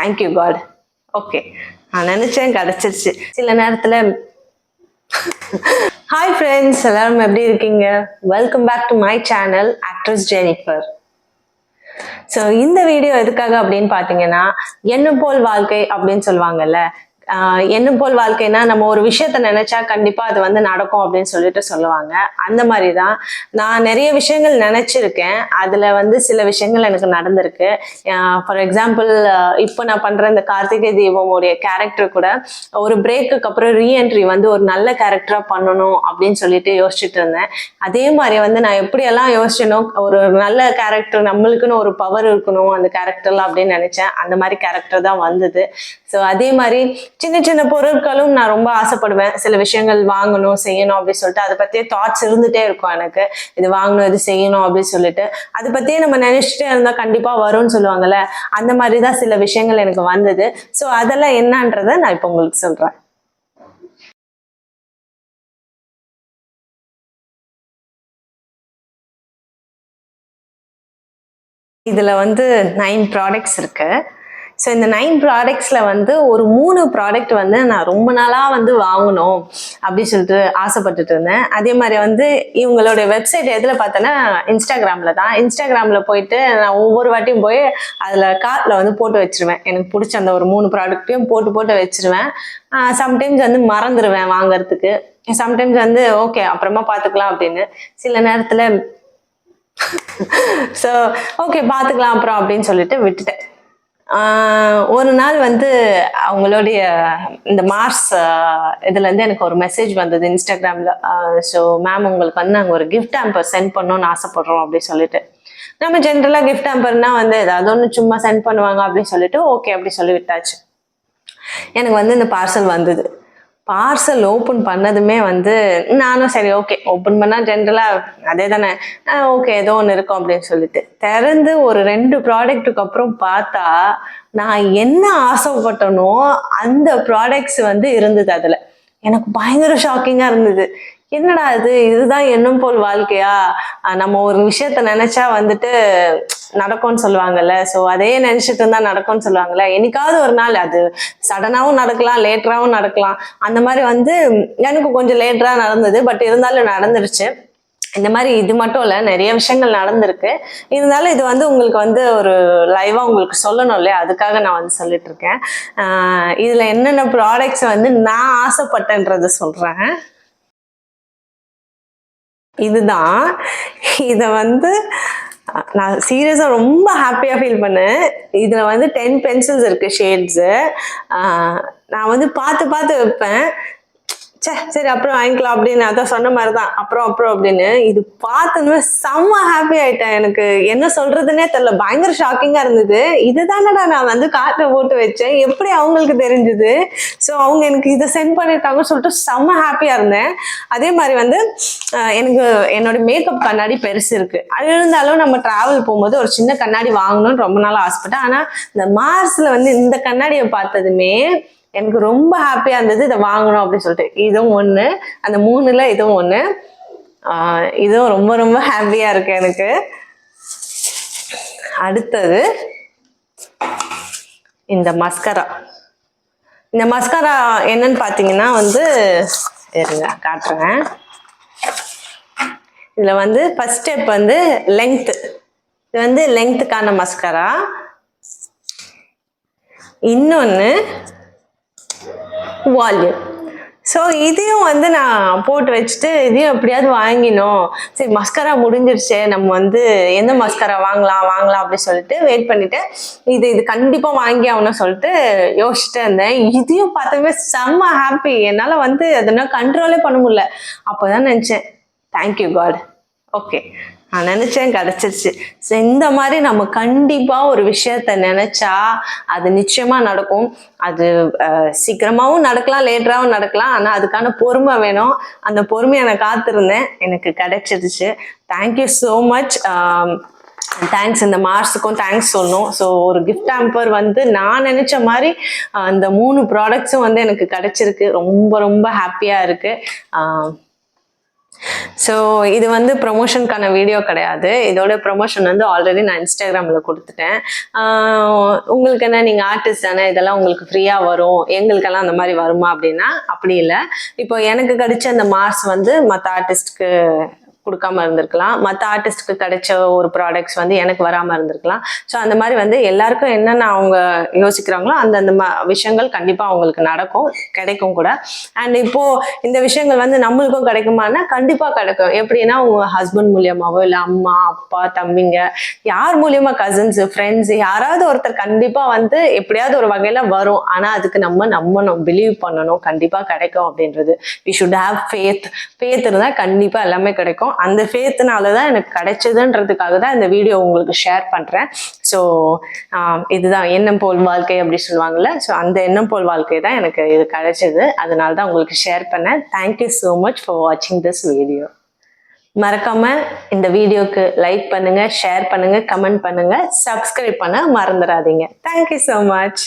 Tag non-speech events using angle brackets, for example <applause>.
Thank you God okay நான் நினைச்சேன் கிடைச்சிருச்சு. சில நேரத்துல <laughs> ஹாய் ஃப்ரெண்ட்ஸ் எல்லாரும் எப்படி இருக்கீங்க? Welcome back to my channel actress Jennifer so இந்த வீடியோ எதுக்காக அப்படின்னு பார்த்தீங்கன்னா என்ன போல் வாழ்க்கை அப்படின்னு சொல்லுவாங்கல்ல. ஆஹ் என்ன போல் வாழ்க்கைனா நம்ம ஒரு விஷயத்த நினைச்சா கண்டிப்பா அது வந்து நடக்கும் அப்படின்னு சொல்லிட்டு சொல்லுவாங்க. அந்த மாதிரி தான் நான் நிறைய விஷயங்கள் நினைச்சிருக்கேன். அதுல வந்து சில விஷயங்கள் எனக்கு நடந்திருக்கு. ஃபார் எக்ஸாம்பிள் இப்போ நான் பண்ற இந்த கார்த்திகை தீபமுடைய கேரக்டர் கூட ஒரு பிரேக்குக்கு அப்புறம் ரீஎன்ட்ரி வந்து ஒரு நல்ல கேரக்டரா பண்ணணும் அப்படின்னு சொல்லிட்டு யோசிச்சுட்டு இருந்தேன். அதே மாதிரி வந்து நான் எப்படியெல்லாம் யோசிச்சனோ ஒரு நல்ல கேரக்டர் நம்மளுக்குன்னு ஒரு பவர் இருக்கணும் அந்த கேரக்டர்லாம் அப்படின்னு நினைச்சேன். அந்த மாதிரி கேரக்டர் தான் வந்தது. ஸோ அதே மாதிரி சின்ன சின்ன பொருட்களும் நான் ரொம்ப ஆசைப்படுவேன். சில விஷயங்கள் வாங்கணும் செய்யணும் அப்படின்னு சொல்லிட்டு. அதை பத்தியே தாட்ஸ் இருந்துட்டே இருக்கும் எனக்கு. இது வாங்கணும் இது செய்யணும் அப்படின்னு சொல்லிட்டு. அதை பத்தியே நம்ம நினைச்சிட்டே இருந்தா கண்டிப்பா வரும்னு சொல்லுவாங்கல்ல. அந்த மாதிரி தான் சில விஷயங்கள் எனக்கு வந்தது. ஸோ அதெல்லாம் என்னன்றதை நான் இப்போ உங்களுக்கு சொல்றேன். இதுல வந்து நைன் ப்ராடக்ட்ஸ் இருக்கு. ஸோ இந்த நைன் ப்ராடக்ட்ஸில் வந்து ஒரு மூணு ப்ராடக்ட் வந்து நான் ரொம்ப நாளாக வந்து வாங்கணும் அப்படின்னு சொல்லிட்டு ஆசைப்பட்டுட்டு இருந்தேன். அதே மாதிரி வந்து இவங்களோட வெப்சைட் எதில் பார்த்தேன்னா இன்ஸ்டாகிராமில் தான். இன்ஸ்டாகிராமில் போயிட்டு நான் ஒவ்வொரு வாட்டியும் போய் அதில் கார்ட்டில் வந்து போட்டு வச்சிருவேன். எனக்கு பிடிச்ச அந்த ஒரு மூணு ப்ராடக்ட்டையும் போட்டு போட்டு வச்சுருவேன். சம்டைம்ஸ் வந்து மறந்துடுவேன் வாங்குறதுக்கு. சம்டைம்ஸ் வந்து ஓகே அப்புறமா பார்த்துக்கலாம் அப்படின்னு. சில நேரத்தில் ஸோ ஓகே பார்த்துக்கலாம் அப்புறம் அப்படின்னு சொல்லிட்டு விட்டுட்டேன். ஒரு நாள் வந்து அவங்களுடைய இந்த மார்ஸ் இதுலேருந்து எனக்கு ஒரு மெசேஜ் வந்தது இன்ஸ்டாகிராமில் ஸோ மேம் உங்களுக்கு வந்து நாங்கள் ஒரு கிஃப்ட் ஆம்பர் சென்ட் பண்ணோன்னு ஆசைப்படுறோம் அப்படின்னு சொல்லிட்டு. நம்ம ஜென்ரலாக கிஃப்ட் ஆம்பர்னா வந்து ஏதாவது ஒன்று சும்மா சென்ட் பண்ணுவாங்க அப்படின்னு சொல்லிட்டு ஓகே அப்படி சொல்லி விட்டாச்சு. எனக்கு வந்து இந்த பார்சல் வந்தது. பார்சல் ஓப்பன் பண்ணதுமே வந்து நானும் சரி ஓகே ஓப்பன் பண்ணால் ஜென்ரலாக அதே தானே. ஓகே ஏதோ ஒன்று இருக்கும் அப்படின்னு சொல்லிட்டு. திறந்து ஒரு ரெண்டு ப்ராடக்ட்டுக்கு அப்புறம் பார்த்தா நான் என்ன ஆசைப்பட்டனோ அந்த ப்ராடக்ட்ஸ் வந்து இருந்தது அதில். எனக்கு பயங்கர ஷாக்கிங்காக இருந்தது. என்னடா இது? இதுதான் எண்ணம் போல் வாழ்க்கையா? நம்ம ஒரு விஷயத்த நினைச்சா வந்துட்டு நடக்கும்னு சொல்லுவாங்கல்ல. ஸோ அதே நினைச்சிட்டு இருந்தா நடக்கும்னு சொல்லுவாங்கல்ல. என்னைக்காவது ஒரு நாள் அது சடனாகவும் நடக்கலாம் லேட்டராகவும் நடக்கலாம். அந்த மாதிரி வந்து எனக்கு கொஞ்சம் லேட்டராக நடந்தது. பட் இருந்தாலும் நடந்துருச்சு. இந்த மாதிரி இது மட்டும் இல்லை நிறைய விஷயங்கள் நடந்திருக்கு. இருந்தாலும் இது வந்து உங்களுக்கு வந்து ஒரு லைவாக உங்களுக்கு சொல்லணும் இல்லையா? அதுக்காக நான் வந்து சொல்லிட்டு இருக்கேன். இதில் என்னென்ன ப்ராடக்ட்ஸ் வந்து நான் ஆசைப்பட்டேன்றதை சொல்கிறேன் இதுதான். இதை வந்து நான் சீரியஸாக ரொம்ப ஹாப்பியாக ஃபீல் பண்ணேன். இதில் வந்து டென் பென்சில்ஸ் இருக்குது ஷேட்ஸு நான் வந்து பார்த்து பார்த்து வைப்பேன். ச்சே சரி அப்புறம் வாங்கிக்கலாம் அப்படின்னு. அதான் சொன்ன மாதிரி தான் அப்புறம் அப்புறம் அப்படின்னு. இது பார்த்ததுமே செம்ம ஹாப்பி ஆயிட்டேன் எனக்கு. என்ன சொல்றதுன்னே தெரியல. பயங்கர ஷாக்கிங்கா இருந்தது. இதுதானடா நான் வந்து கார்ட்டில் போட்டு வச்சேன். எப்படி அவங்களுக்கு தெரிஞ்சுது? ஸோ அவங்க எனக்கு இதை சென்ட் பண்ணியிருக்காங்கன்னு சொல்லிட்டு செம்ம ஹாப்பியா இருந்தேன். அதே மாதிரி வந்து எனக்கு என்னோட மேக்கப் கண்ணாடி பெருசு இருக்கு. அது இருந்தாலும் நம்ம டிராவல் போகும்போது ஒரு சின்ன கண்ணாடி வாங்கணும்னு ரொம்ப நாள் ஆசைப்பட்டேன். ஆனா இந்த மார்ஸ்ல வந்து இந்த கண்ணாடியை பார்த்ததுமே எனக்கு ரொம்ப ஹாப்பியா இருந்தது இதை வாங்கணும் அப்படின்னு சொல்லிட்டு. இதுவும் ஒண்ணு. அந்த மூணுல இதுவும் ஒண்ணு. இதுவும் ரொம்ப ரொம்ப ஹாப்பியா இருக்கு எனக்கு. அடுத்தது இந்த மஸ்கரா இந்த மஸ்கரா என்னன்னு பார்த்தீங்கன்னா வந்து இருங்க காட்டுறேன். இதில் வந்து ஃபர்ஸ்ட் ஸ்டெப் வந்து லெங்க்த் இது வந்து லெங்க்த்துக்கான மஸ்கரா இன்னொன்று வால்யூம் ஸோ இதையும் வந்து நான் போட்டு வச்சுட்டு இதையும் எப்படியாவது வாங்கினோம். சரி மஸ்கரா முடிஞ்சிருச்சே நம்ம வந்து எந்த மஸ்கரா வாங்கலாம் வாங்கலாம் அப்படின்னு சொல்லிட்டு வெயிட் பண்ணிட்டு இது இது கண்டிப்பாக வாங்கி ஆகணும்னு சொல்லிட்டு யோசிச்சுட்டு இருந்தேன். இதையும் பார்த்தவே செம்ம ஹாப்பி என்னால் வந்து அதனால் கண்ட்ரோலே பண்ண முடியல. அப்போ தான் நினச்சேன் தேங்க்யூ காட் ஓகே நான் நினைச்சேன் கிடைச்சிருச்சு. ஸோ இந்த மாதிரி நம்ம கண்டிப்பாக ஒரு விஷயத்த நினைச்சா அது நிச்சயமாக நடக்கும். அது சீக்கிரமாகவும் நடக்கலாம் லேட்டராகவும் நடக்கலாம். ஆனால் அதுக்கான பொறுமை வேணும். அந்த பொறுமையை நான் காத்திருந்தேன். எனக்கு கிடைச்சிருச்சு. தேங்க்யூ ஸோ மச் தேங்க்ஸ் இந்த மார்ஸுக்கும் தேங்க்ஸ் சொல்லணும். ஸோ ஒரு கிஃப்ட் ஆம்பர் வந்து நான் நினச்ச மாதிரி அந்த மூணு ப்ராடக்ட்ஸும் வந்து எனக்கு கிடச்சிருக்கு. ரொம்ப ரொம்ப ஹாப்பியாக இருக்குது ஸோ இது வந்து ப்ரொமோஷனுக்கான வீடியோ கிடையாது. இதோட ப்ரொமோஷன் வந்து ஆல்ரெடி நான் இன்ஸ்டாகிராமில் கொடுத்துட்டேன். உங்களுக்கு என்ன நீங்கள் ஆர்டிஸ்ட் தானே இதெல்லாம் உங்களுக்கு ஃப்ரீயாக வரும். எங்களுக்கெல்லாம் அந்த மாதிரி வருமா அப்படின்னா அப்படி இல்லை. இப்போ எனக்கு கிடைச்ச அந்த மார்க்ஸ் வந்து மற்ற ஆர்டிஸ்ட்க்கு கொடுக்காம இருந்திருக்கலாம். மற்ற ஆர்டிஸ்ட்க்கு கிடைச்ச ஒரு ப்ராடக்ட்ஸ் வந்து எனக்கு வராமல் இருந்திருக்கலாம். ஸோ அந்த மாதிரி வந்து எல்லாருக்கும் என்னென்ன அவங்க யோசிக்கிறாங்களோ அந்தந்த ம விஷயங்கள் கண்டிப்பாக அவங்களுக்கு நடக்கும் கிடைக்கும் கூட. அண்ட் இப்போ இந்த விஷயங்கள் வந்து நம்மளுக்கும் கிடைக்குமானா கண்டிப்பாக கிடைக்கும். எப்படின்னா உங்கள் ஹஸ்பண்ட் மூலியமாவோ இல்லை அம்மா அப்பா தம்பிங்க யார் மூலியமா கசின்ஸ் ஃப்ரெண்ட்ஸ் யாராவது ஒருத்தர் கண்டிப்பாக வந்து எப்படியாவது ஒரு வகையில் வரும். ஆனால் அதுக்கு நம்ம நம்பணும் பிலீவ் பண்ணணும். கண்டிப்பாக கிடைக்கும் அப்படின்றது. We should have faith faith இருந்தால் கண்டிப்பாக எல்லாமே கிடைக்கும். அந்த ஃபேத்துனால தான் எனக்கு கிடைச்சதுன்றதுக்காக தான் இந்த வீடியோ உங்களுக்கு ஷேர் பண்ணுறேன் ஸோ இதுதான் எண்ணம் போல் வாழ்க்கை அப்படி சொல்லுவாங்கல்ல. ஸோ அந்த எண்ணம் போல் வாழ்க்கை தான் எனக்கு இது கிடைச்சது. அதனால தான் உங்களுக்கு ஷேர் பண்ணேன். Thank you so much for வாட்சிங் திஸ் வீடியோ மறக்காம இந்த வீடியோக்கு லைக் பண்ணுங்க ஷேர் பண்ணுங்க கமெண்ட் பண்ணுங்க. சப்ஸ்கிரைப் பண்ண மறந்துடாதீங்க. Thank you so much